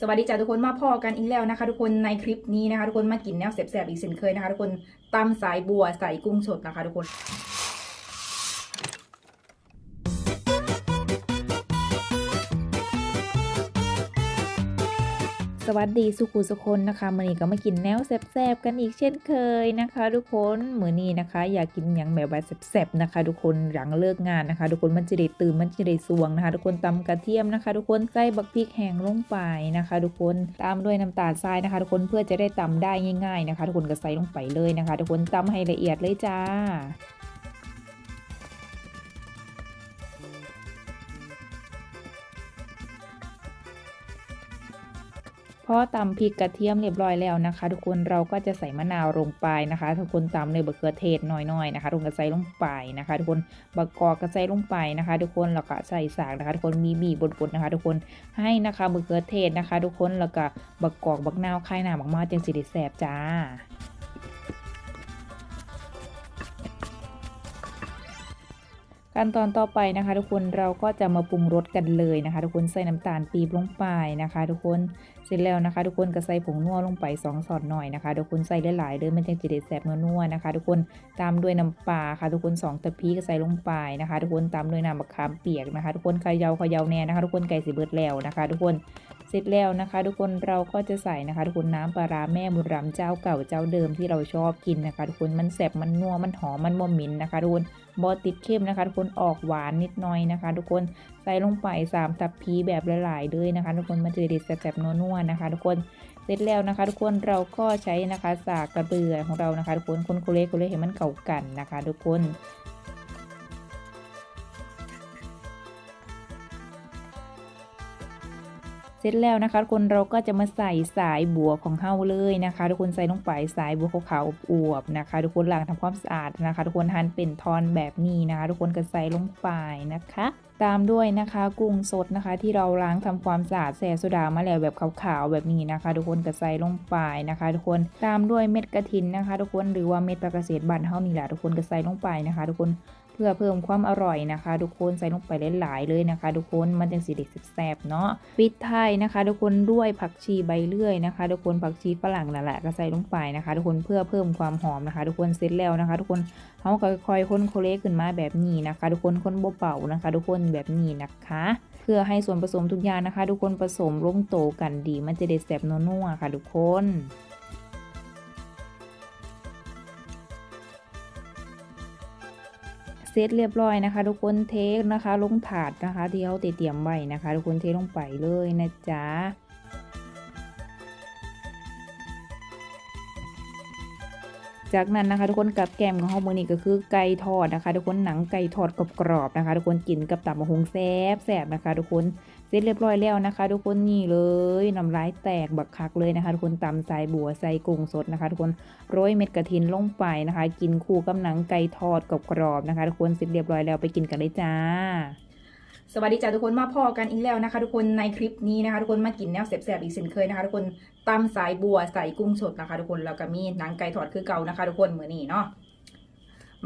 สวัสดีจ้าทุกคนมาพอกันอีกแล้วนะคะ ทุกคนในคลิปนี้นะคะ ทุกคนมากินแนวแสบๆอีกเช่นเคยนะคะ ทุกคนตำสายบัวใส่กุ้งสดนะคะ ทุกคน วัสดีสุขุสุคนนะคะมือนี้ก็มากินแนวแซ่บๆกันอีกเช่นเคยนะคะ ทุกคนมือนี้นะคะ อยากกินอย่างแบบว่าแซ่บๆนะคะ ทุกคนหลังเลิกงานนะคะ ทุกคนมันจะได้ตื่นมันจะได้สวงนะคะ ทุกคนตำกระเทียมนะคะ ทุกคนใส่บักพริกแห้งลงไปนะคะ ทุกคนตามด้วยน้ำตาลทรายนะคะ ทุกคนเพื่อจะได้ตำได้ง่าย ๆนะคะ ทุกคนก็ใส่ลงไปเลยนะคะ ทุกคนตำให้ละเอียดเลยจ้า พอตำพริกกระเทียมเรียบร้อยแล้วนะคะ ทุกคนเราก็จะใส่มะนาวลงไปนะคะ ทุกคนตามเลยบะเขือเทศหน่อยๆนะคะทุกคนใส่ลงไปนะคะ ทุกคนบะกอกก็ใส่ลงไปนะคะ ทุกคนแล้วก็ใส่สากนะคะ ทุกคนมีบีบดๆนะคะ ทุกคนให้นะคะบะเขือเทศนะคะ ทุกคนแล้วก็บะกอกบักนาวไข่หนามากๆจังสิได้แซ่บจ้าขั้นตอนต่อไปนะคะ ทุกคนเราก็จะมาปรุงรสกันเลยนะคะ ทุกคนใส่น้ำตาลปี๊บลงไปนะคะ ทุกคน เสร็จแล้วนะคะ ทุกคนก็ใส่ผงนัวลงไป2สอดหน่อยนะคะทุกคนใส่หลายๆเด้อมันจะจะได้แซ่บนัวๆนะคะ ทุกคนตามด้วยน้ำปลาค่ะทุกคน2ตะพีก็ใส่ลงไปนะคะ ทุกคนตามด้วยน้ำมะขามเปียกนะคะ ทุกคนเขยาเขยาแน่นะคะ ทุกคนไก่สีเบิดแล้วนะคะ ทุกคนเสร็จแล้วนะคะ ทุกคนเราก็จะใส่นะคะ ทุกคนน้ำปลาร้าแม่บุญรำเจ้าเก่าเจ้าเดิมที่เราชอบกินนะคะ ทุกคนมันแซ่บมันนัวมันหอมมันบ่หมิ่นนะคะ ทุกคนบอติดเข้มนะคะ ทุกคนออกหวานนิดหน่อยนะคะ ทุกคน ใส่ลงไป3ทัพพีแบบหลายๆเลยนะคะ ทุกคนมันจะได้แซ่บๆนัวๆนะคะ ทุกคนเสร็จแล้วนะคะ ทุกคนเราก็ใช้นะคะสากกระเบือของเรานะคะ ทุกคนคนโคเล่โคเล่ให้มันเข้ากันนะคะ ทุกคนเสร็จแล้วนะคะทุกคนเราก็จะมาใส่สายบัวของเฮาเลยนะคะ ทุกคนใส่ลงไปสายบัวขาวๆอวบๆนะคะ ทุกคนล้างทำความสะอาดนะคะ ทุกคนหั่นเป็นทอนแบบนี้นะคะ ทุกคนก็ใส่ลงไปนะคะ ตามด้วยนะคะกุ้งสดนะคะ ที่เราล้างทำความสะอาดแส่โซดามาแล้วแบบขาวๆแบบนี้นะคะ ทุกคนก็ใส่ลงไปนะคะ ทุกคนตามด้วยเม็ดกระถินนะคะ ทุกคนหรือว่าเม็ดปลากระเกษตรบ้านเท่านี้แหละทุกคนก็ใส่ลงไปนะคะ ทุกคน เพื่อเพิ่มความอร่อยนะคะ ทุกคนใส่ลงไปหลายๆเลยนะคะ ทุกคนมันจังสีเด็กแซ่บเนาะปิดท้ายนะคะ ทุกคนด้วยผักชีใบเลื่อยนะคะ ทุกคนผักชีฝรั่งนั่นแหละก็ใส่ลงไปนะคะ ทุกคนเพื่อเพิ่มความหอมนะคะ ทุกคนเสร็จแล้วนะคะ ทุกคนเขาก็ค่อยๆคนโคเลขึ้นมาแบบนี้นะคะ ทุกคนค้นเบาๆนะคะ ทุกคนแบบนี้นะคะ เพื่อให้ส่วนผสมทุกอย่างนะคะ ทุกคนผสมลงโตกันดีมันจะได้แซ่บนัวๆค่ะ ทุกคน เซตเรียบร้อยนะคะ ทุกคนเทนะคะ ลงถาดนะคะที่เขาเตรียมไว้นะคะ ทุกคนเทลงไปเลยนะจ๊ะจากนั้นนะคะทุกคนกับแกมของเขาเมือนี้ก็คือไก่ทอดนะคะ ทุกคนหนังไก่ทอดกรอบๆนะคะ ทุกคนกินกับตับมะฮงแซ่บแซบนะคะ ทุกคน เสร็จเรียบร้อยแล้วนะคะ ทุกคนนี่เลยน้ำลายแตกบักคักเลยนะคะ ทุกคนตำใส่บัวใส่กุ้งสดนะคะ ทุกคนโรยเม็ดกระถินลงไปนะคะ กินคู่กับหนังไก่ทอดกรอบนะคะ ทุกคนเสร็จเรียบร้อยแล้วไปกินกันเลยจ้า สวัสดีจ้าทุกคนมาพอกันอีกแล้วนะคะ ทุกคนในคลิปนี้นะคะ ทุกคนมากินแนวแสบๆอีกเช่นเคยนะคะ ทุกคนตำสายบัวใส่กุ้งสดนะคะ ทุกคนแล้วก็มีหนังไก่ทอดคือเก่านะคะ ทุกคนเหมือนนี่เนาะ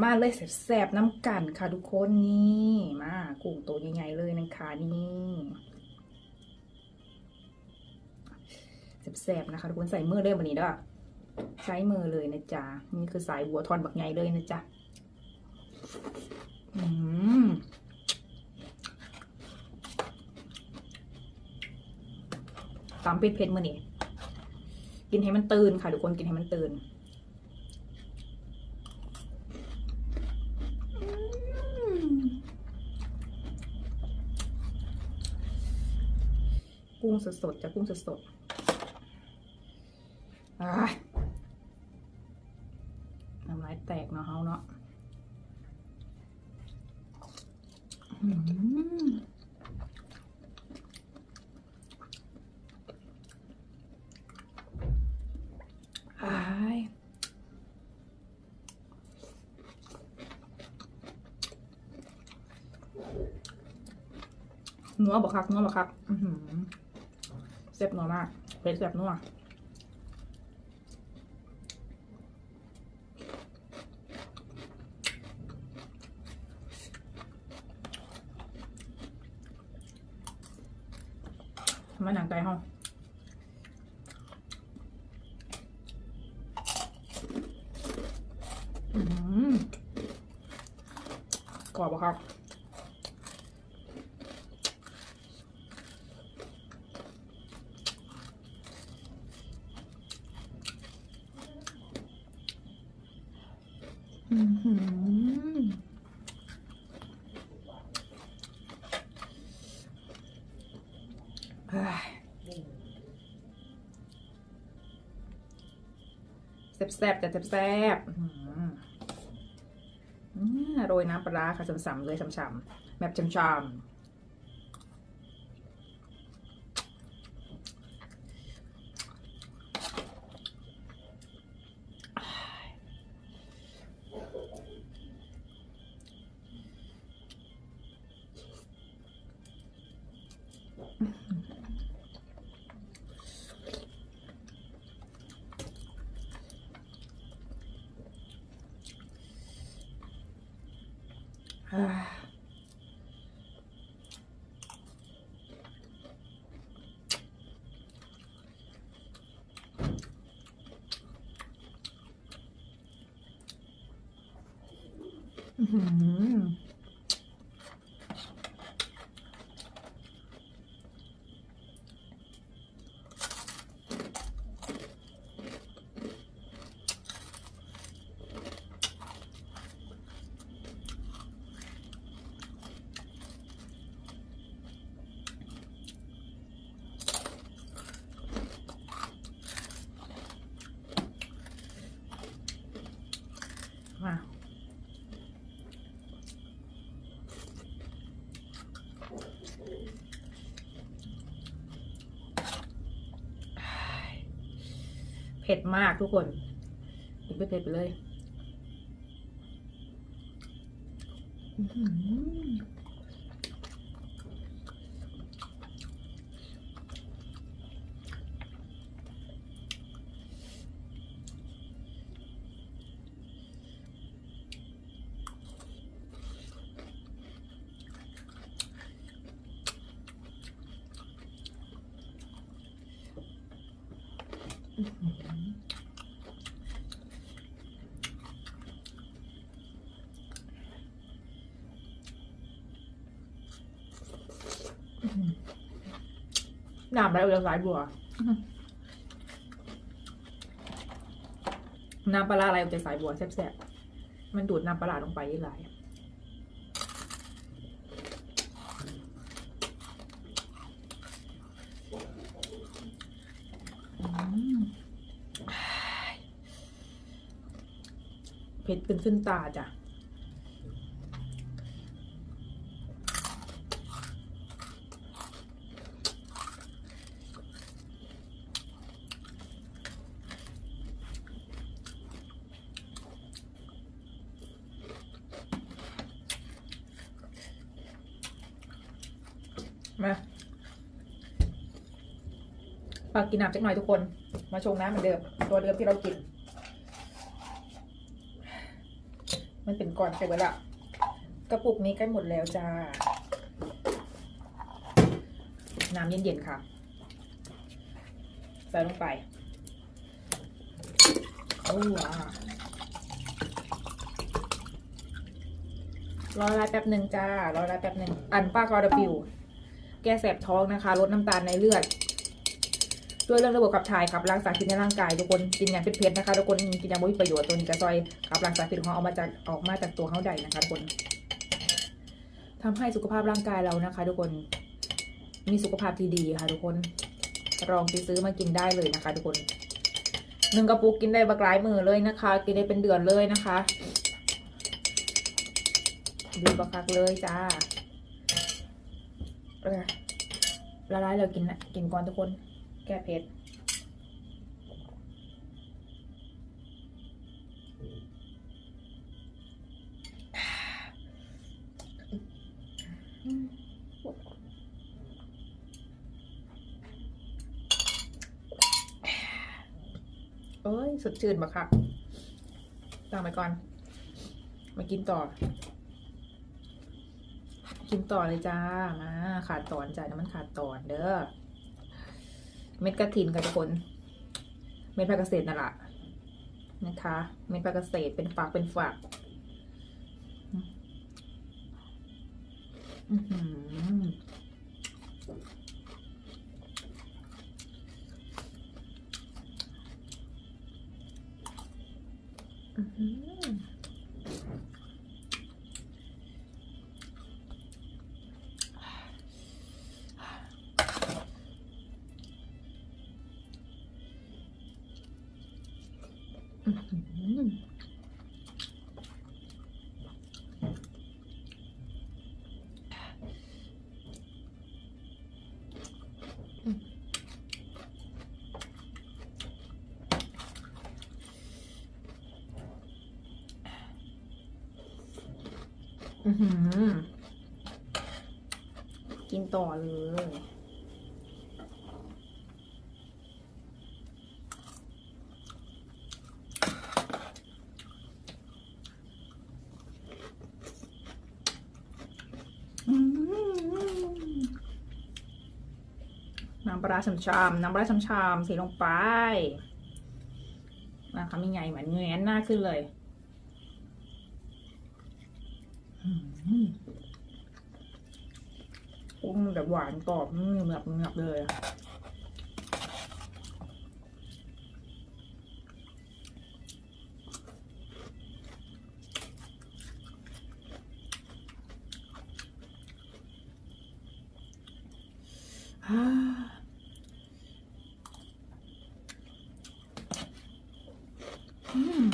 มาเลยแสบๆน้ำกันค่ะทุกคนนี่มากุ้งตัวใหญ่ๆเลยนะคะนี่แสบๆนะคะทุกคนใส่มือเลยวันนี้ด้อใช้มือเลยนะจ๊ะนี่คือสายบัวทอนบักใหญ่เลยนะจ๊ะอืมตามเผ็ดๆมือนี่กินให้มันตื่นค่ะทุกคนกินให้มันตื่น กุ้งสดๆจะกุ้งสดๆน้ำลายแตกเนาะเฮาเนาะอืมอนัวบักคักนัวบักคัก อือหือ ซ่บนัวมากเผ็ดแซ่บนัวมาหนังไก่ห้อง อืมกรอบปะครับ อือหือเฮ้ย แซ่บๆแต่แซ่บๆโรยน้ำปลาร้าค่ะฉ่ำๆเลยฉ่ำๆแบบฉ่ำๆ อืมาเผ็ดมากทุกคนกินไปเผ็ดไปเลย อือ หน้ำอะไรเอาจากสายบัว น้ำปลาร้าอะไรเอาจากสายบัวแซ่บๆ มันดูดน้ำปลาร้าลงไปยี่หลาย อืมเผ็ดเป็นขึ้นตาจ้ะมาฝากกินน้ำจักหน่อยทุกคน มาชงน้ำเหมือนเดิม ตัวเดิมที่เรากิน มันเป็นก่อนใช่ไหมล่ะกระปุกนี้ใกล้หมดแล้วจ้า น้ำเย็นๆค่ะ ใส่ลงไปโอ้ว้ารอลาแป๊บหนึ่งจ้ารอลาแป๊บหนึ่งอันป้ากอร์บิวแก้แสบท้องนะคะ ลดน้ำตาลในเลือด ช่วยเรื่องระบบขับถ่ายขับล้างสารพิษในร่างกายทุกคนกินอย่างเผ็ดๆนะคะทุกคนกินอย่างมีประโยชน์ตัวนี้จะซอยขับล้างสารพิษของเราออกมาจากออกมาจากตัวเขาได้นะคะทุกคนทำให้สุขภาพร่างกายเรานะคะ ทุกคนมีสุขภาพที่ดีค่ะ ทุกคนลองไปซื้อมากินได้เลยนะคะ ทุกคนหนึ่งกระปุกกินได้บักหลายมือเลยนะคะ กินได้เป็นเดือนเลยนะคะดีบักคักเลยจ้าละลายเรากินนะกินก่อนทุกคน ก้เผ็ดโอ้ยสดชื่นบักค่ะตั้งไปก่อน มากินต่อ กินต่อเลยจ้า มา ขาดตอนจ้าน้ำมันขาดตอนเด้อ เม็ดกระถินกับทุกคน เม็ดผักเกษตรนั่นแหละนะคะ เม็ดปลากระเศษเป็นฝักเป็นฝักอื้อหืออื้อหือ กินต่อเลย อืมน้ำ ปลาร้าชามๆน้ำปลาร้าชามๆใส่ลงไปนะคะมีไงเหมือนเงยหน้าขึ้นเลยอืมกุ้งแบบหวานกรอบเหนือบเหนือบเลยอะอ่าอืม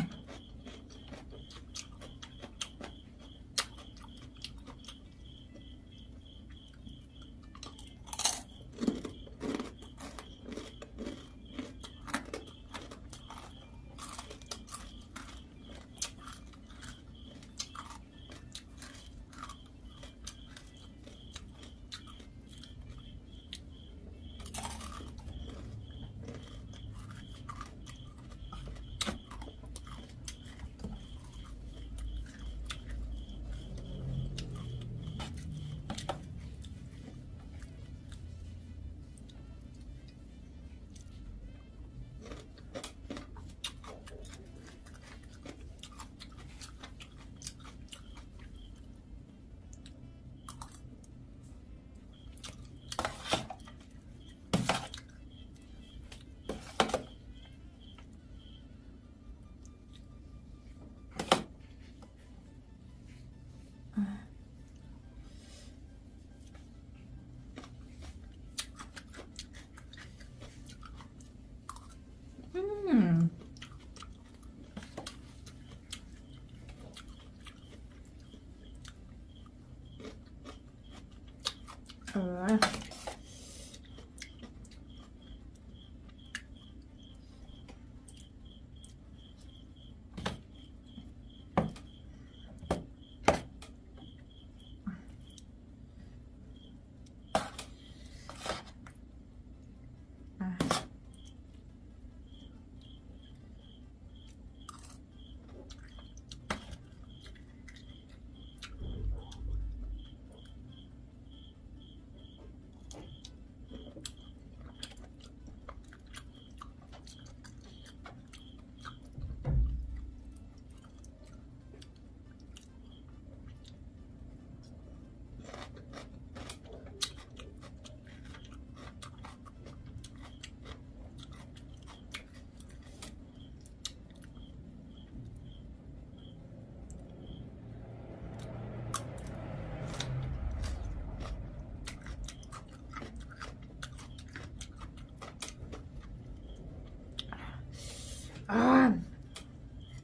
อืม เอ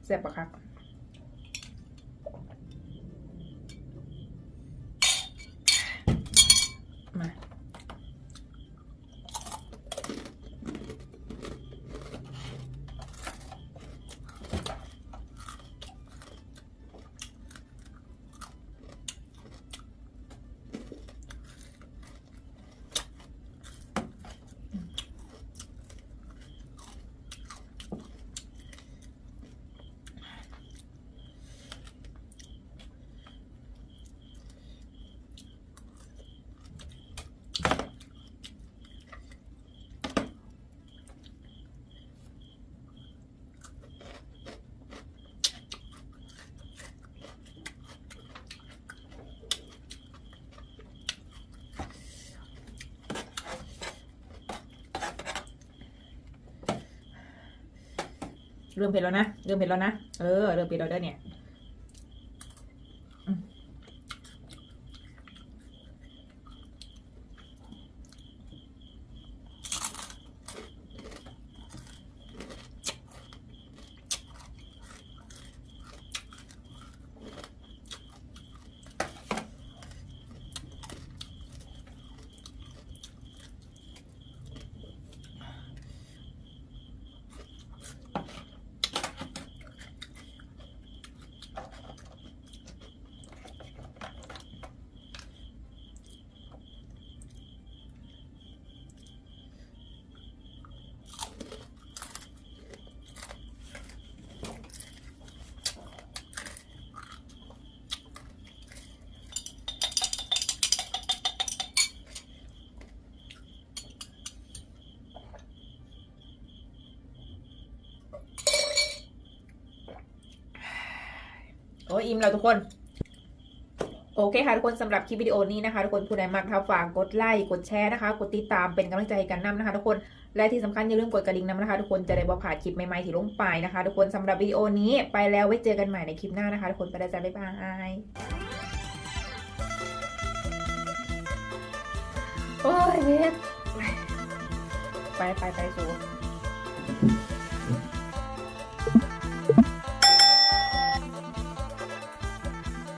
แซ่บปะครับ เริ่มเผ็ดแล้วนะ เริ่มเผ็ดแล้วนะ เออ เริ่มเผ็ดแล้วเด้เนี่ย โอ้ยอิ่มแล้วทุกคน โอเคค่ะทุกคนสำหรับคลิปวิดีโอนี้นะคะ ทุกคนผู้ใดมักทับฝากกดไลค์กดแชร์นะคะ กดติดตามเป็นกำลังใจให้กันนำนะคะ ทุกคนและที่สำคัญอย่าลืมกดกระดิ่งนำนะคะทุกคนจะได้บ่พลาดคลิปใหม่ๆที่ลงไปนะคะ ทุกคนสำหรับวิดีโอนี้ไปแล้วไว้เจอกันใหม่ในคลิปหน้านะคะ ทุกคนไปแล้วจ้าบ๊ายบายโอ้ยเวทไปไปไปสู